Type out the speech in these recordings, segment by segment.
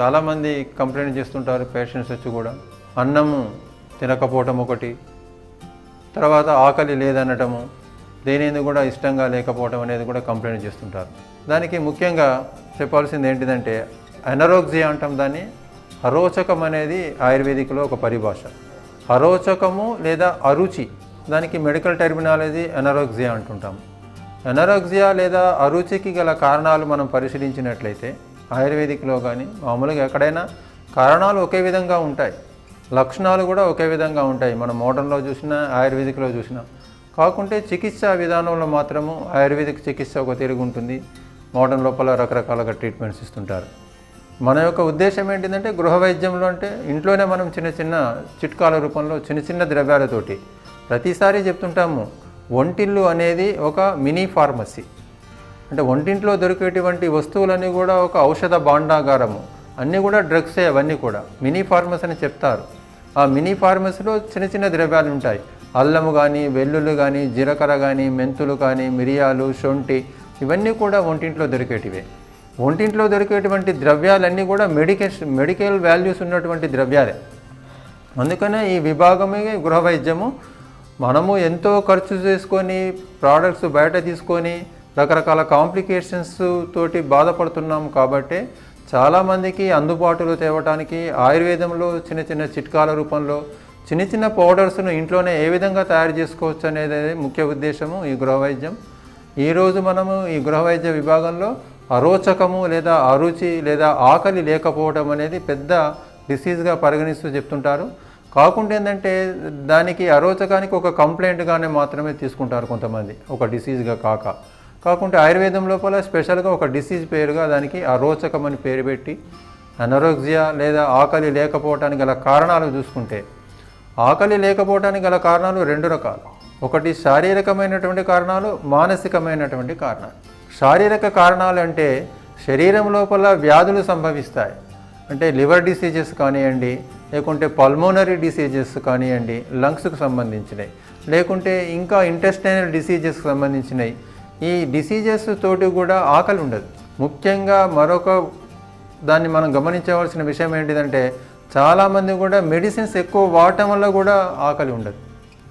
చాలామంది కంప్లైంట్ చేస్తుంటారు పేషెంట్స్ వచ్చి కూడా. అన్నము తినకపోవటం ఒకటి తర్వాత ఆకలి లేదనటము దేనిని కూడా ఇష్టంగా లేకపోవడం అనేది కూడా కంప్లైంట్ చేస్తుంటారు. దానికి ముఖ్యంగా చెప్పాల్సింది ఏంటిదంటే అనరోగ్జియా అంటాం దాన్ని. అరోచకం అనేది ఆయుర్వేదిక్లో ఒక పరిభాష. అరోచకము లేదా అరుచి దానికి మెడికల్ టెర్మినాలజీ అనారోగ్జియా అంటుంటాం. అనారోగ్జియా లేదా అరుచికి గల కారణాలు మనం పరిశీలించినట్లయితే ఆయుర్వేదిక్లో కానీ మామూలుగా ఎక్కడైనా కారణాలు ఒకే విధంగా ఉంటాయి. లక్షణాలు కూడా ఒకే విధంగా ఉంటాయి. మనం మోడర్న్లో చూసినా ఆయుర్వేదిక్లో చూసినా. కాకుంటే చికిత్సా విధానంలో మాత్రము ఆయుర్వేదిక్ చికిత్స ఒక తిరిగి ఉంటుంది. మోడర్న్ లోపల రకరకాలుగా ట్రీట్మెంట్స్ ఇస్తుంటారు. మన యొక్క ఉద్దేశం ఏంటిదంటే గృహ వైద్యంలో అంటే ఇంట్లోనే మనం చిన్న చిన్న చిట్కాల రూపంలో చిన్న చిన్న ద్రవ్యాలతోటి ప్రతిసారి చెప్తుంటాము ఒంటిల్లు అనేది ఒక మినీ ఫార్మసీ. అంటే ఒంటింట్లో దొరికేటువంటి వస్తువులన్నీ కూడా ఒక ఔషధ భాండాగారము. అన్నీ కూడా డ్రగ్సే అవన్నీ కూడా. మినీ ఫార్మస్ అని చెప్తారు. ఆ మినీ ఫార్మసీలో చిన్న చిన్న ద్రవ్యాలు ఉంటాయి. అల్లము కానీ వెల్లుల్లి కానీ జీలకర్ర కానీ మెంతులు కానీ మిరియాలు శొంఠి ఇవన్నీ కూడా వంటింట్లో దొరికేటివే. ఒంటింట్లో దొరికేటువంటి ద్రవ్యాలన్నీ కూడా మెడికేషన్ మెడికల్ వాల్యూస్ ఉన్నటువంటి ద్రవ్యాలే. అందుకనే ఈ విభాగమే గృహ వైద్యము మనము ఎంతో ఖర్చు చేసుకొని ప్రోడక్ట్స్ బయట తీసుకొని రకరకాల కాంప్లికేషన్స్ తోటి బాధపడుతున్నాం కాబట్టి చాలామందికి అందుబాటులో తేవటానికి ఆయుర్వేదంలో చిన్న చిన్న చిట్కాల రూపంలో చిన్న చిన్న పౌడర్స్ను ఇంట్లోనే ఏ విధంగా తయారు చేసుకోవచ్చు అనేది ముఖ్య ఉద్దేశము ఈ గృహ వైద్యం. ఈరోజు మనము ఈ గృహ వైద్య విభాగంలో అరోచకము లేదా అరుచి లేదా ఆకలి లేకపోవడం అనేది పెద్ద డిసీజ్గా పరిగణిస్తూ చెప్తుంటారు. కాకుండా ఏంటంటే దానికి అరోచకానికి ఒక కంప్లైంట్గానే మాత్రమే తీసుకుంటారు కొంతమంది ఒక డిసీజ్గా కాక. కాకుంటే ఆయుర్వేదం లోపల స్పెషల్గా ఒక డిసీజ్ పేరుగా దానికి అరోచకం అని పేరు పెట్టి అనారోగ్జియా లేదా ఆకలి లేకపోవటానికి గల కారణాలు చూసుకుంటే ఆకలి లేకపోవటానికి గల కారణాలు రెండు రకాలు. ఒకటి శారీరకమైనటువంటి కారణాలు మానసికమైనటువంటి కారణాలు. శారీరక కారణాలు అంటే శరీరం లోపల వ్యాధులు సంభవిస్తాయి. అంటే లివర్ డిసీజెస్ కానివ్వండి లేకుంటే పల్మోనరీ డిసీజెస్ కానివ్వండి లంగ్స్కు సంబంధించినవి. లేకుంటే ఇంకా ఇంటెస్టైనల్ డిసీజెస్కి సంబంధించినవి. ఈ డిసీజెస్ తోటి కూడా ఆకలి ఉండదు. ముఖ్యంగా మరొక దాన్ని మనం గమనించవలసిన విషయం ఏంటిదంటే చాలామంది కూడా మెడిసిన్స్ ఎక్కువ వాడటం వల్ల కూడా ఆకలి ఉండదు.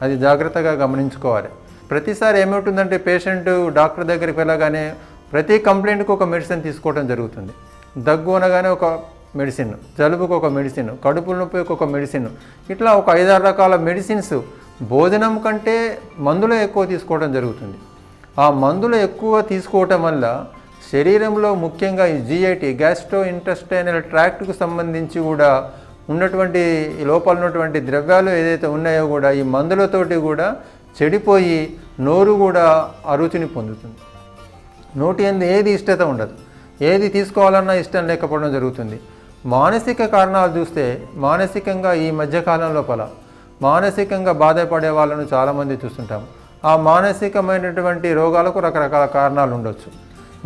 అది జాగ్రత్తగా గమనించుకోవాలి. ప్రతిసారి ఏమవుతుందంటే పేషెంట్ డాక్టర్ దగ్గరికి వెళ్ళగానే ప్రతి కంప్లైంట్కి ఒక మెడిసిన్ తీసుకోవడం జరుగుతుంది. దగ్గు అనగానే ఒక మెడిసిన్ జలుబుకు ఒక మెడిసిన్ కడుపు నొప్పికి ఒక మెడిసిన్ ఇట్లా ఒక ఐదారు రకాల మెడిసిన్స్ భోజనం కంటే మందులో ఎక్కువ తీసుకోవడం జరుగుతుంది. ఆ మందులు ఎక్కువ తీసుకోవటం వల్ల శరీరంలో ముఖ్యంగా ఈ జిఐటి గ్యాస్ట్రో ఇంటెస్టైనల్ ట్రాక్ట్కు సంబంధించి కూడా ఉన్నటువంటి లోపల ఉన్నటువంటి ద్రవ్యాలు ఏదైతే ఉన్నాయో కూడా ఈ మందులతోటి కూడా చెడిపోయి నోరు కూడా అరుచిని పొందుతుంది. నోటి ఎందు ఏది ఇష్టత ఉండదు. ఏది తీసుకోవాలన్నా ఇష్టం లేకపోవడం జరుగుతుంది. మానసిక కారణాలు చూస్తే మానసికంగా ఈ మధ్యకాలం లోపల మానసికంగా బాధపడే వాళ్ళను చాలామంది చూస్తుంటాం ఆ మానసికమైనటువంటి రోగాలకు రకరకాల కారణాలు ఉండొచ్చు.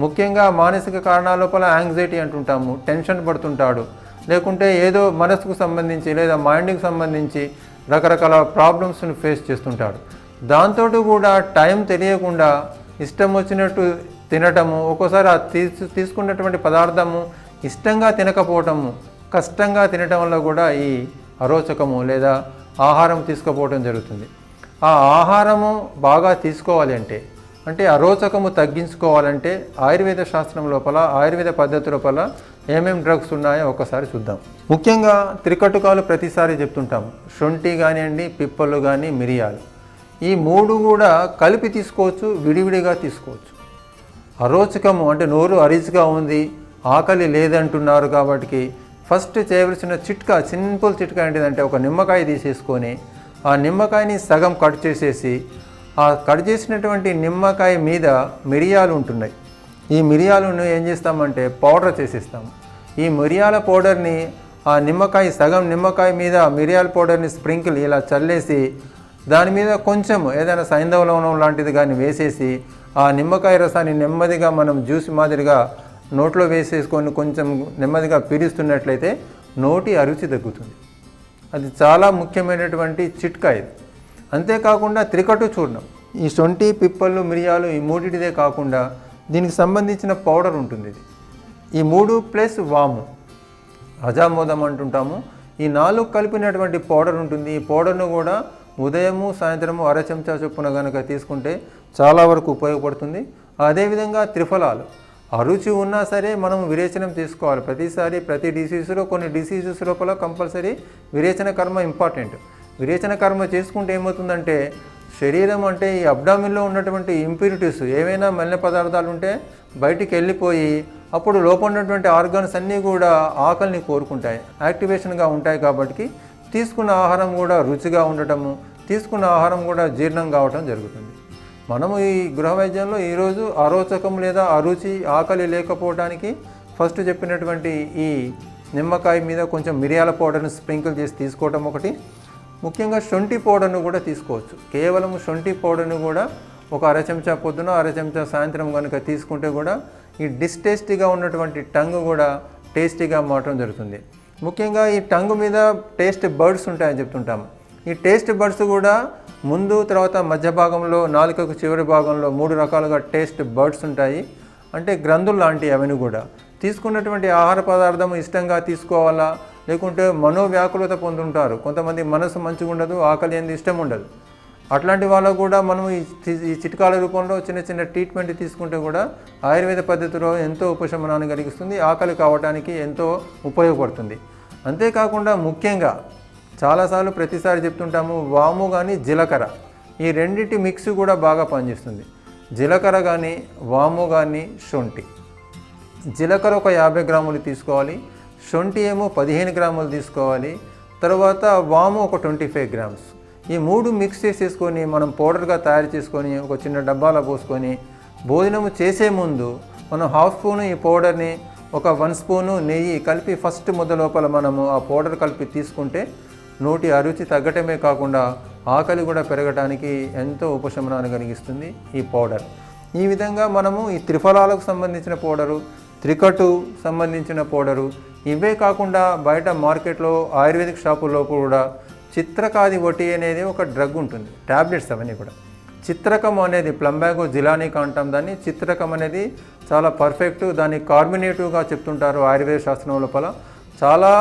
ముఖ్యంగా మానసిక కారణాల లోపల యాంగ్జైటీ అంటుంటాము టెన్షన్ పడుతుంటాడు. లేకుంటే ఏదో మనసుకు సంబంధించి లేదా మైండ్కి సంబంధించి రకరకాల ప్రాబ్లమ్స్ని ఫేస్ చేస్తుంటాడు. దాంతో కూడా టైం తెలియకుండా ఇష్టం వచ్చినట్టు తినటము ఒక్కోసారి ఆ తీసు తీసుకున్నటువంటి పదార్థము ఇష్టంగా తినకపోవటము కష్టంగా తినటం వల్ల కూడా ఈ అరోచకము లేదా ఆహారం తీసుకుపోవటం జరుగుతుంది. ఆ ఆహారము బాగా తీసుకోవాలి అంటే అంటే అరోచకము తగ్గించుకోవాలంటే ఆయుర్వేద శాస్త్రం లోపల ఆయుర్వేద పద్ధతి లోపల ఏమేమి డ్రగ్స్ ఉన్నాయో ఒకసారి చూద్దాం. ముఖ్యంగా త్రికటుకాలు ప్రతిసారి చెప్తుంటాము శొంఠి కానివ్వండి పిప్పలు కానీ మిరియాలు. ఈ మూడు కూడా కలిపి తీసుకోవచ్చు విడివిడిగా తీసుకోవచ్చు. అరోచకము అంటే నోరు అరిచిగా ఉంది ఆకలి లేదంటున్నారు కాబట్టి ఫస్ట్ చేయవలసిన చిట్కా సింపుల్ చిట్కా ఏంటిదంటే ఒక నిమ్మకాయ తీసేసుకొని ఆ నిమ్మకాయని సగం కట్ చేసేసి ఆ కట్ చేసినటువంటి నిమ్మకాయ మీద మిరియాలు ఉంటున్నాయి. ఈ మిరియాలను ఏం చేస్తామంటే పౌడర్ చేసేస్తాము. ఈ మిరియాల పౌడర్ని ఆ నిమ్మకాయ సగం నిమ్మకాయ మీద మిరియాల పౌడర్ని స్ప్రింకిల్ ఇలా చల్లేసి దాని మీద కొంచెం ఏదైనా సైంధవ లవణం లాంటిది కానీ వేసేసి ఆ నిమ్మకాయ రసాన్ని నెమ్మదిగా మనం జ్యూస్ మాదిరిగా నోట్లో వేసేసుకొని కొంచెం నెమ్మదిగా పీడిస్తున్నట్లయితే నోటి అరుచి తగ్గుతుంది. అది చాలా ముఖ్యమైనటువంటి చిట్కా ఇది. అంతేకాకుండా త్రికటు చూర్ణం. ఈ సొంటి పిప్పళ్ళు మిరియాలు ఈ మూడిటిదే కాకుండా దీనికి సంబంధించిన పౌడర్ ఉంటుంది ఇది. ఈ మూడు ప్లస్ వాము. అజామోదం అంటుంటాము. ఈ నాలుగు కలిపినటువంటి పౌడర్ ఉంటుంది. ఈ పౌడర్ను కూడా ఉదయము సాయంత్రము అర చెంచా చొప్పున కనుక తీసుకుంటే చాలా వరకు ఉపయోగపడుతుంది. అదేవిధంగా త్రిఫలాలు. అరుచి ఉన్నా సరే మనం విరేచనం తీసుకోవాలి. ప్రతిసారి ప్రతి డిసీజ్లో కొన్ని డిసీజెస్ లోపల కంపల్సరీ విరేచన కర్మ ఇంపార్టెంట్ విరేచన కర్మ చేసుకుంటే ఏమవుతుందంటే శరీరం అంటే ఈ అబ్డామిన్లో ఉన్నటువంటి ఇంప్యూరిటీస్ ఏవైనా మలిన పదార్థాలు ఉంటే బయటికి వెళ్ళిపోయి అప్పుడు లోపల ఉన్నటువంటి ఆర్గాన్స్ అన్నీ కూడా ఆకలిని కోరుకుంటాయి. యాక్టివేషన్గా ఉంటాయి కాబట్టి తీసుకున్న ఆహారం కూడా రుచిగా ఉండటము తీసుకున్న ఆహారం కూడా జీర్ణం కావటం జరుగుతుంది. మనము ఈ గృహ వైద్యంలో ఈరోజు అరోచకం లేదా అరుచి ఆకలి లేకపోవడానికి ఫస్ట్ చెప్పినటువంటి ఈ నిమ్మకాయ మీద కొంచెం మిరియాల పౌడర్ని స్ప్రింకిల్ చేసి తీసుకోవటం ఒకటి. ముఖ్యంగా శొంఠి పౌడర్ను కూడా తీసుకోవచ్చు. కేవలం శొంఠి పౌడర్ను కూడా ఒక అర చెంచా పొద్దున అర చెంచా సాయంత్రం కనుక తీసుకుంటే కూడా ఈ డిస్టేస్టీగా ఉన్నటువంటి టంగ్ కూడా టేస్టీగా మారడం జరుగుతుంది. ముఖ్యంగా ఈ టంగ్ మీద టేస్ట్ బర్డ్స్ ఉంటాయని చెప్తుంటాము. ఈ టేస్ట్ బర్డ్స్ కూడా ముందు తర్వాత మధ్య భాగంలో నాలుకకు చివరి భాగంలో మూడు రకాలుగా టేస్ట్ బర్డ్స్ ఉంటాయి. అంటే గ్రంథులు లాంటివి అవన్నీ కూడా. తీసుకున్నటువంటి ఆహార పదార్థం ఇష్టంగా తీసుకోవాలా? లేకుంటే మనోవ్యాకులత పొందుంటారు. కొంతమంది మనసు మంచిగా ఉండదు ఆకలి ఏంది ఇష్టం ఉండదు. అట్లాంటి వాళ్ళకు కూడా మనం ఈ చి- ఈ చిట్కాల రూపంలో చిన్న చిన్న ట్రీట్మెంట్ తీసుకుంటే కూడా ఆయుర్వేద పద్ధతిలో ఎంతో ఉపశమనాన్ని కలిగిస్తుంది. ఆకలి కావడానికి ఎంతో ఉపయోగపడుతుంది. అంతేకాకుండా ముఖ్యంగా చాలాసార్లు ప్రతిసారి చెప్తుంటాము వాము కానీ జీలకర్ర. ఈ రెండింటి మిక్స్ కూడా బాగా పనిచేస్తుంది. జీలకర్ర కానీ వాము కానీ శొంఠి. జీలకర్ర ఒక యాభై గ్రాములు తీసుకోవాలి. శొంఠి ఏమో పదిహేను గ్రాములు తీసుకోవాలి. తర్వాత వాము ఒక ట్వంటీ ఫైవ్ గ్రామ్స్. ఈ మూడు మిక్స్ చేసేసుకొని మనం పౌడర్గా తయారు చేసుకొని ఒక చిన్న డబ్బాలో పోసుకొని భోజనము చేసే ముందు మనం హాఫ్ స్పూన్ ఈ పౌడర్ని ఒక వన్ స్పూను నెయ్యి కలిపి ఫస్ట్ ముద్ద లోపల మనము ఆ పౌడర్ కలిపి తీసుకుంటే నోటి అరుచి తగ్గటమే కాకుండా ఆకలి కూడా పెరగటానికి ఎంతో ఉపశమనాన్ని కలిగిస్తుంది ఈ పౌడర్. ఈ విధంగా మనము ఈ త్రిఫలాలకు సంబంధించిన పౌడరు త్రికటు సంబంధించిన పౌడరు ఇవే కాకుండా బయట మార్కెట్లో ఆయుర్వేదిక్ షాపుల్లో కూడా చిత్రకాది వటి అనేది ఒక డ్రగ్ ఉంటుంది ట్యాబ్లెట్స్ అవన్నీ కూడా. చిత్రకం అనేది ప్లంబాగో జిలానిక్ అంటాం దాన్ని చిత్రకం అనేది చాలా పర్ఫెక్ట్ దాన్ని కార్మినేటివ్గా చెప్తుంటారు ఆయుర్వేద శాస్త్రం లోపల చాలా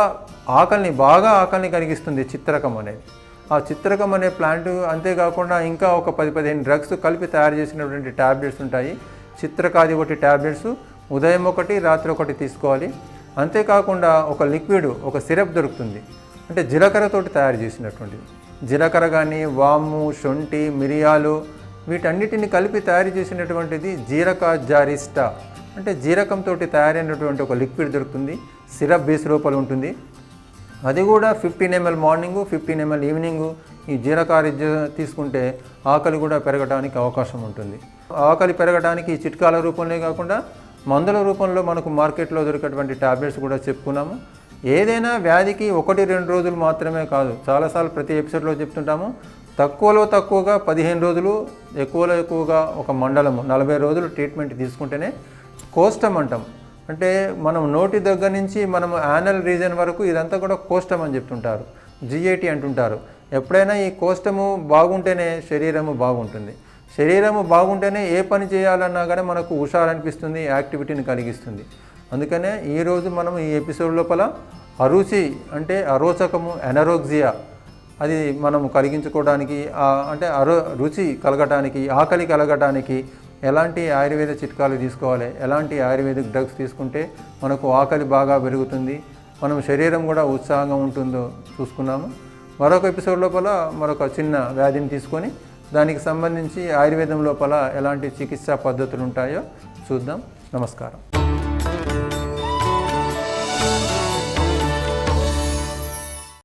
ఆకలిని బాగా ఆకలిని కలిగిస్తుంది చిత్రకం అనేది. ఆ చిత్రకం అనే ప్లాంట్ అంతేకాకుండా ఇంకా ఒక పది పదిహేను డ్రగ్స్ కలిపి తయారు చేసినటువంటి ట్యాబ్లెట్స్ ఉంటాయి. చిత్రకాది ఒకటి ట్యాబ్లెట్స్ ఉదయం ఒకటి రాత్రి ఒకటి తీసుకోవాలి. అంతేకాకుండా ఒక లిక్విడ్ ఒక సిరప్ దొరుకుతుంది. అంటే జీలకర్రతోటి తయారు చేసినటువంటిది. జీలకర్ర కానీ వాము శొంఠి మిరియాలు వీటన్నిటిని కలిపి తయారు చేసినటువంటిది జీరక జారిస్టా అంటే జీరకంతో తయారైనటువంటి ఒక లిక్విడ్ దొరుకుతుంది. సిరప్ బేస్ లోపల ఉంటుంది. అది కూడా fifteen ML morning fifteen ML evening ఈ జీరకారి తీసుకుంటే ఆకలి కూడా పెరగడానికి అవకాశం ఉంటుంది. ఆకలి పెరగడానికి ఈ చిట్కాల రూపంలో కాకుండా మందుల రూపంలో మనకు మార్కెట్లో దొరికేటువంటి టాబ్లెట్స్ కూడా చెప్పుకున్నాము. ఏదైనా వ్యాధికి ఒకటి రెండు రోజులు మాత్రమే కాదు చాలాసార్లు ప్రతి ఎపిసోడ్లో చెప్తుంటాము. తక్కువలో తక్కువగా పదిహేను రోజులు ఎక్కువలో ఎక్కువగా ఒక మండలము నలభై రోజులు ట్రీట్మెంట్ తీసుకుంటేనే కోస్టం అంటాం అంటే మనం నోటి దగ్గర నుంచి మనం యానల్ రీజన్ వరకు ఇదంతా కూడా కోష్టం అని చెప్తుంటారు. జిఐటి అంటుంటారు. ఎప్పుడైనా ఈ కోష్టము బాగుంటేనే శరీరము బాగుంటుంది. శరీరము బాగుంటేనే ఏ పని చేయాలన్నా కానీ మనకు హుషారనిపిస్తుంది యాక్టివిటీని కలిగిస్తుంది. అందుకనే ఈరోజు మనం ఈ ఎపిసోడ్ లోపల అరుచి అంటే అరోచకము ఎనరోగ్జియా అది మనం కలిగించుకోవడానికి అంటే అరో రుచి కలగటానికి ఆకలి కలగటానికి ఎలాంటి ఆయుర్వేద చిట్కాలు తీసుకోవాలి? ఎలాంటి ఆయుర్వేదిక్ డ్రగ్స్ తీసుకుంటే మనకు ఆకలి బాగా పెరుగుతుంది? మనం శరీరం కూడా ఉత్సాహంగా ఉంటుందో చూసుకున్నాము. మరొక ఎపిసోడ్ లోపల మరొక చిన్న వ్యాధిని తీసుకొని దానికి సంబంధించి ఆయుర్వేదం లోపల ఎలాంటి చికిత్సా పద్ధతులు ఉంటాయో చూద్దాం. నమస్కారం.